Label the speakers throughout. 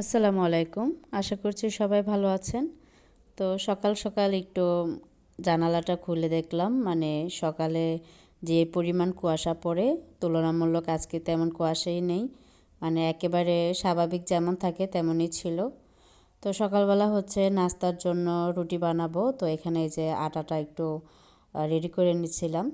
Speaker 1: আসসালামু আলাইকুম। আশা করছি সবাই ভালো আছেন। তো সকাল সকাল একটু জানালাটা খুলে দেখলাম। মানে সকালে যে পরিমাণ কুয়াশা পড়ে, তুলনামূলক আজকে তেমন কুয়াশাই নেই। মানে একেবারে স্বাভাবিক যেমন থাকে তেমনই ছিল। তো সকালবেলা হচ্ছে নাস্তার জন্য রুটি বানাবো। তো এখানে যে আটাটা একটু রেডি করে নিচ্ছিলাম।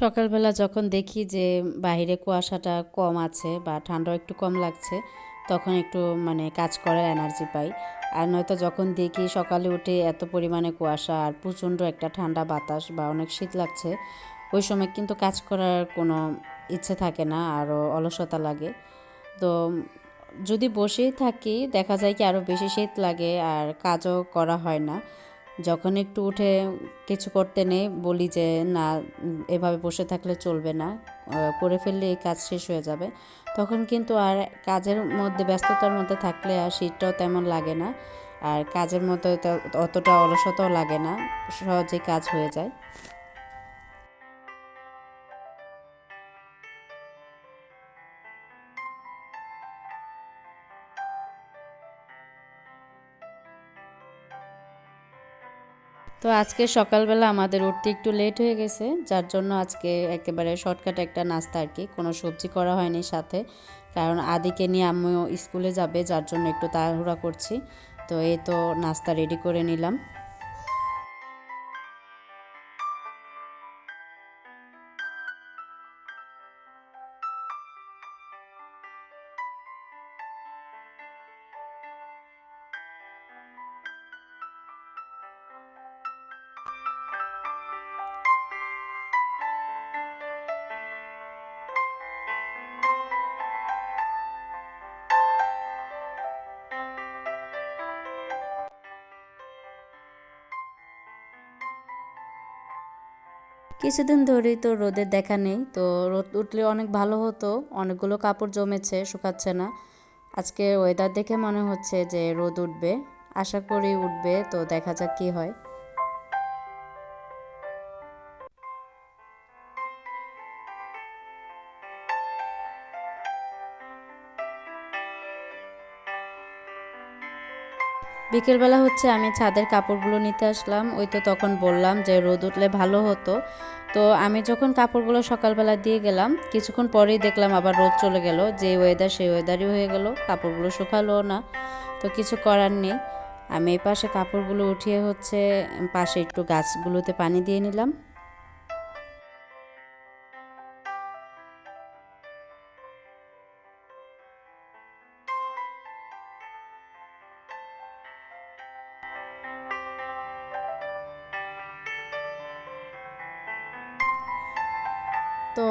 Speaker 1: সকালবেলা যখন দেখি যে বাহিরে কুয়াশাটা কম আছে বা ঠান্ডাও একটু কম লাগছে, তখন একটু মানে কাজ করার এনার্জি পাই। আর নয়তো যখন দেখি সকালে উঠে এত পরিমাণে কুয়াশা আর প্রচণ্ড একটা ঠান্ডা বাতাস বা অনেক শীত লাগছে, ওই সময় কিন্তু কাজ করার কোনো ইচ্ছে থাকে না, আরও অলসতা লাগে। তো যদি বসেই থাকি, দেখা যায় কি আরও বেশি শীত লাগে আর কাজও করা হয় না। যখন একটু উঠে কিছু করতে নেই, বলি যে, না, এভাবে বসে থাকলে চলবে না করে ফেললে এই কাজ শেষ হয়ে যাবে। তখন কিন্তু আর কাজের মধ্যে, ব্যস্ততার মধ্যে থাকলে আর শীতটাও তেমন লাগে না। আর কাজের মতো অতটা অলসতাও লাগে না, সহজেই কাজ হয়ে যায়। তো আজকে সকালবেলা আমাদের উঠতে একটু লেট হয়ে গেছে, যার জন্য আজকে একেবারে শর্টকাট একটা নাস্তা আর কি। কোনো সবজি করা হয়নি সাথে, কারণ আদিকে নিয়ে আমিও স্কুলে যাবে, যার জন্য একটু তাড়াহুড়া করছি। তো এই তো নাস্তা রেডি করে নিলাম। কিছুদিন ধরেই তো রোদের দেখা নেই, তো রোদ উঠলে অনেক ভালো হতো, অনেকগুলো কাপড় জমেছে, শুকাচ্ছে না। আজকে ওয়েদার দেখে মনে হচ্ছে যে রোদ উঠবে, আশা করি উঠবে, তো দেখা যাক কী হয়। বিকেলবেলা হচ্ছে আমি ছাদের কাপড়গুলো নিতে আসলাম। ওই তো তখন বললাম যে রোদ উঠলে ভালো হতো। তো আমি যখন কাপড়গুলো সকালবেলা দিয়ে গেলাম, কিছুক্ষণ পরেই দেখলাম আবার রোদ চলে গেল। যে ওয়েদার সেই ওয়েদারই হয়ে গেল, কাপড়গুলো শুকালো না। তো কিছু করার নেই। আমি এই পাশে কাপড়গুলো উঠিয়ে হচ্ছে পাশে একটু গাছগুলোতে পানি দিয়ে নিলাম। তো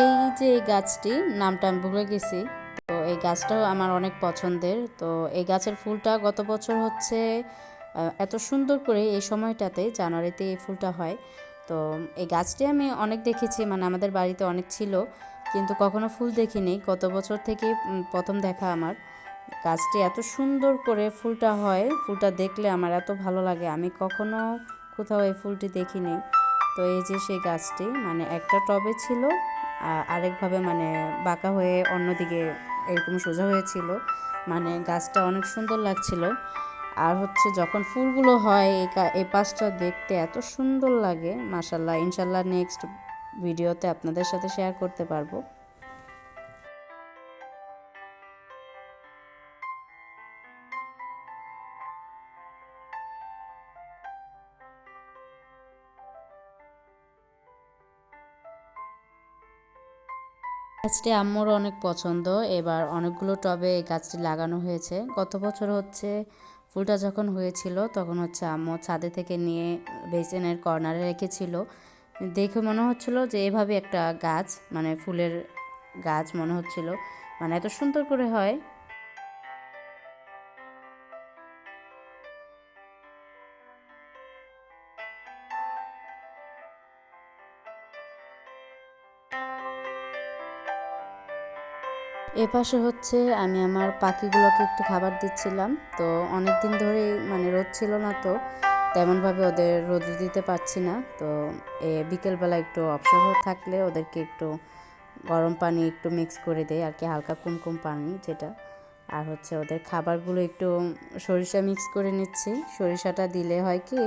Speaker 1: এই যে এই গাছটি, নামটা আমি ভুলে গেছি। তো এই গাছটাও আমার অনেক পছন্দের। তো এই গাছের ফুলটা গত বছর হচ্ছে এত সুন্দর করে এই সময়টাতে জানুয়ারিতে এই ফুলটা হয়। তো এই গাছটি আমি অনেক দেখেছি মানে আমাদের বাড়িতে অনেক ছিল, কিন্তু কখনো ফুল দেখিনি। গত বছর থেকে প্রথম দেখা আমার। গাছটি এত সুন্দর করে ফুলটা হয়, ফুলটা দেখলে আমার এত ভালো লাগে। আমি কখনো কোথাও এই ফুলটি দেখিনি। তো এই যে সেই গাছটি মানে একটা টবে ছিল আরেকভাবে মানে বাঁকা হয়ে অন্যদিকে এরকম সোজা হয়েছিল। মানে গাছটা অনেক সুন্দর লাগছিল। আর হচ্ছে যখন ফুলগুলো হয় এই পাশটা দেখতে এত সুন্দর লাগে মাসাল্লাহ ইনশাল্লাহ নেক্সট ভিডিওতে আপনাদের সাথে শেয়ার করতে পারব। গাছটি আম্মুর অনেক পছন্দ। এবার অনেকগুলো টবে এই গাছটি লাগানো হয়েছে। গত বছর হচ্ছে ফুলটা যখন হয়েছিল, তখন হচ্ছে আম্মু ছাদে থেকে নিয়ে বেসিনের কর্নারে রেখেছিল। দেখে মনে হচ্ছিল যে এভাবে একটা গাছ মানে ফুলের গাছ মনে হচ্ছিল। মানে এত সুন্দর করে হয়। এপাশে হচ্ছে আমি আমার পাখিগুলোকে একটু খাবার দিচ্ছিলাম। তো অনেক দিন ধরেই মানে রোদ ছিল না তো, তেমনভাবে ওদের রোদ দিতে পারছি না। তো এ বিকেলবেলা একটু অবসর থাকলে ওদেরকে একটু গরম পানি একটু মিক্স করে দেয় আর কি হালকা কুমকুম পানি যেটা। আর হচ্ছে ওদের খাবারগুলো একটু সরিষা মিক্স করে নিচ্ছি। সরিষাটা দিলে হয় কি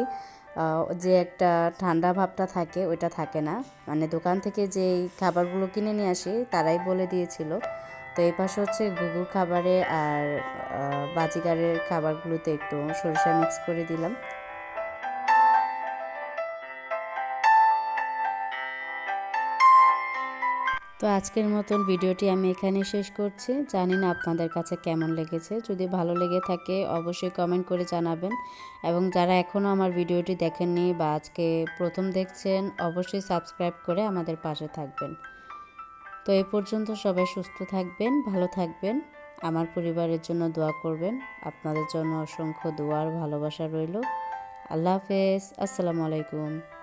Speaker 1: যে একটা ঠান্ডা ভাবটা থাকে ওইটা থাকে না। মানে দোকান থেকে যেই খাবারগুলো কিনে নিয়ে আসি, তারাই বলে দিয়েছিল। তো এই পাশে হচ্ছে গুগুর খাবারে আর বাজিগারের খাবারগুলোতে একটু সরিষা মিক্স করে দিলাম। তো আজকের মতন ভিডিওটি আমি এখানে শেষ করছি। জানি না আপনাদের কাছে কেমন লেগেছে। যদি ভালো লেগে থাকে অবশ্যই কমেন্ট করে জানাবেন। এবং যারা এখনও আমার ভিডিওটি দেখেননি বা আজকে প্রথম দেখছেন, অবশ্যই সাবস্ক্রাইব করে আমাদের পাশে থাকবেন। তো এ পর্যন্ত সবাই সুস্থ থাকবেন, ভালো থাকবেন। আমার পরিবারের জন্য দোয়া করবেন। আপনাদের জন্য অসংখ্য দোয়ার ভালোবাসা রইল। আল্লাহ হাফেজ। আসসালামু আলাইকুম।